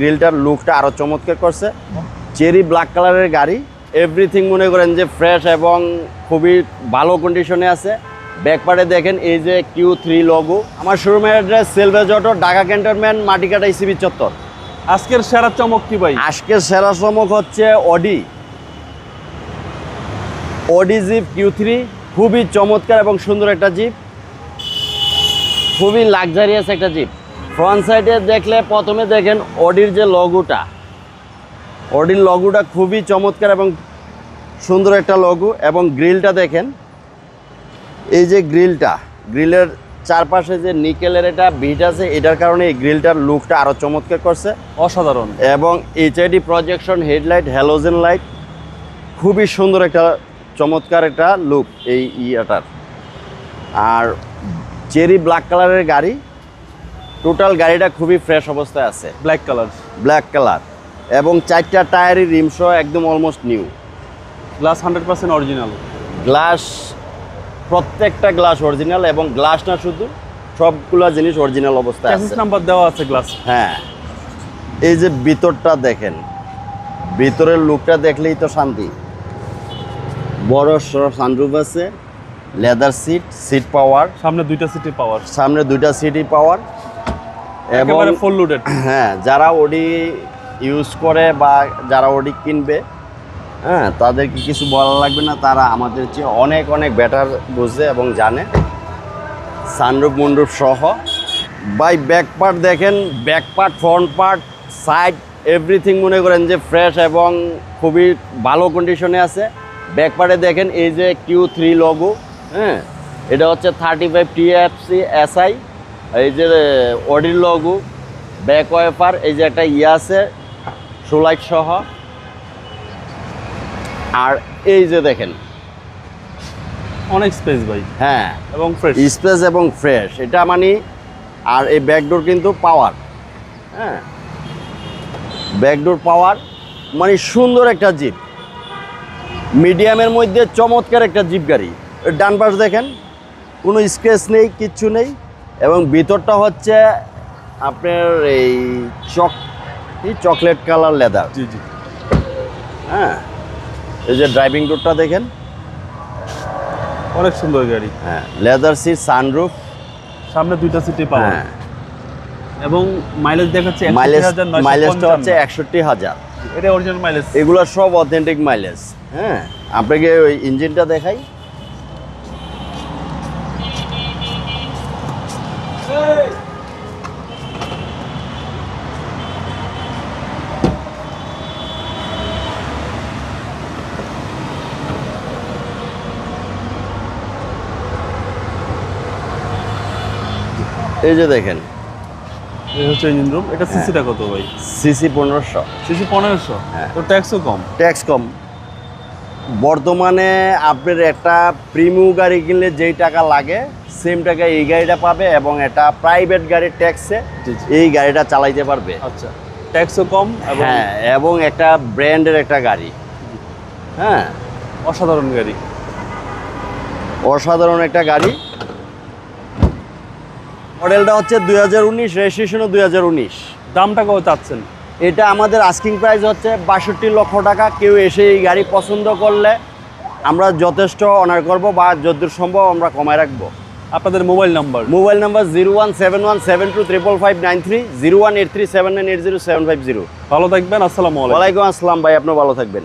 গ্রিলটার লুকটা আরও চমৎকার করছে। চেরি ব্ল্যাক কালারের গাড়ি। এভরিথিং মনে করেন যে ফ্রেশ এবং খুবই ভালো কন্ডিশনে আছে। ব্যাকপার্টে দেখেন এই যে কিউ থ্রি লগো আমার শোরুমের address salvage auto Dhaka cantonment Matikata ECB চত্বর আজকের সেরা চমক কি ভাই? আজকের সেরা চমক হচ্ছে Audi Audi jeep Q three খুবই চমৎকার এবং সুন্দর একটা জিপ খুবই লাক্সারিয়াস একটা জিপ ফ্রন্ট সাইডে দেখলে প্রথমে দেখেন অডির যে লগোটা অডির লগোটা খুবই চমৎকার এবং সুন্দর একটা লগো এবং গ্রিলটা দেখেন। এই যে গ্রিলটা গ্রিলের চারপাশে যে নিকেলের এটা বিট আছে এটার কারণে এই গ্রিলটার লুকটা আরও চমৎকার করছে। অসাধারণ। এবং HID projection headlight halogen light খুবই সুন্দর একটা চমৎকার একটা লুক এই ইয়াটার। আর চেরি ব্ল্যাক কালারের গাড়ি টোটাল গাড়িটা খুবই ফ্রেশ অবস্থায় আছে। ব্ল্যাক কালার ব্ল্যাক কালার এবং চারটা টায়ারের রিমসহ একদম almost new glass hundred percent original glass প্রত্যেকটা গ্লাস অরিজিনাল এবং গ্লাস না শুধু সবগুলা জিনিস অরিজিনাল অবস্থায় আছে। নাম্বার দেওয়া আছে গ্লাস হ্যাঁ। এই যে ভিতরটা দেখেন ভিতরের লুকটা দেখলেই তো শান্তি। বড় সানরুফ আছে লেদার সিট সিট পাওয়ার সামনে দুইটা সিটি পাওয়ার সামনে দুইটা সিটি পাওয়ার এবং ফুল লোডেড হ্যাঁ যারা ওডি ইউজ করে বা যারা ওডি কিনবে হ্যাঁ তাদেরকে কিছু বলা লাগবে না। তারা আমাদের চেয়ে অনেক অনেক বেটার বুঝে এবং জানে। সানরূপ মন্ডুপ সহ। বাই ব্যাক পার্ট দেখেন back part front part side everything মনে করেন যে ফ্রেশ এবং খুবই ভালো কন্ডিশনে আছে। ব্যাক পার্টে দেখেন এই যে কিউ থ্রি লগো হ্যাঁ এটা হচ্ছে থার্টি ফাইভ টিএফসি এসআই এই যে অডির লগো ব্যাক ওয়েপার এই যে একটা ইয়ে আছে সোলাইট সহ। আর এই যে দেখেন। অনেক স্পেস ভাই। হ্যাঁ। এবং ফ্রেশ স্পেস এবং ফ্রেশ এটা মানে আর এই ব্যাকডোর কিন্তু পাওয়ার হ্যাঁ। ব্যাকডোর পাওয়ার মানে সুন্দর একটা জিপ মিডিয়ামের মধ্যে চমৎকার একটা জিপ গাড়ি। ডান পাশ দেখেন কোনো স্ক্রেচ নেই কিচ্ছু নেই। এবং ভিতরটা হচ্ছে আপনার এই চক এই চকলেট কালার লেদার। জি জি। হ্যাঁ? এই যে ড্রাইভিং ডোরটা দেখেন। অনেক সুন্দর গাড়ি। হ্যাঁ লেদার সিট সানরুফ। সামনে দুইটা সিটি পাওয়ার হ্যাঁ। এবং মাইলেজ দেখাচ্ছে মাইলেজ 61,955 মাইলেজটা হচ্ছে একষট্টি হাজার। এটা অরিজিনাল মাইলেজ এগুলো সব অথেন্টিক মাইলেজ হ্যাঁ আপনাকে ওই ইঞ্জিনটা দেখাই। এই যে দেখেন। এই হচ্ছে ইঞ্জিন রুম এটা সিসিটা কত ভাই? সিসি পনেরোশো। সিসি পনেরোশো? হ্যাঁ। তো ট্যাক্সও কম? ট্যাক্স কম। বর্তমানে আপনার একটা প্রিমিউ গাড়ি কিনলে যেই টাকা লাগে সেম টাকা এই গাড়িটা পাবে এবং এটা প্রাইভেট গাড়ির ট্যাক্সে এই গাড়িটা চালাইতে পারবে। আচ্ছা। ট্যাক্সও কম হ্যাঁ এবং একটা ব্র্যান্ডের একটা গাড়ি। হ্যাঁ। অসাধারণ গাড়ি। অসাধারণ একটা গাড়ি। মডেলটা হচ্ছে দুই হাজার উনিশ রেজিস্ট্রেশনও দুই হাজার উনিশ। দামটা কত চাচ্ছেন? এটা আমাদের আস্কিং প্রাইস হচ্ছে বাষট্টি লক্ষ টাকা। কেউ এসে এই গাড়ি পছন্দ করলে আমরা যথেষ্ট অনার করব বা যতদূর সম্ভব আমরা কমায় রাখব। আপনাদের mobile number mobile number zero one seven one seven two triple five nine three zero one eight three seven nine eight zero seven five zero ভালো থাকবেন আসসালামু আলাইকুম। আসসালাম ভাই আপনি ভালো থাকবেন।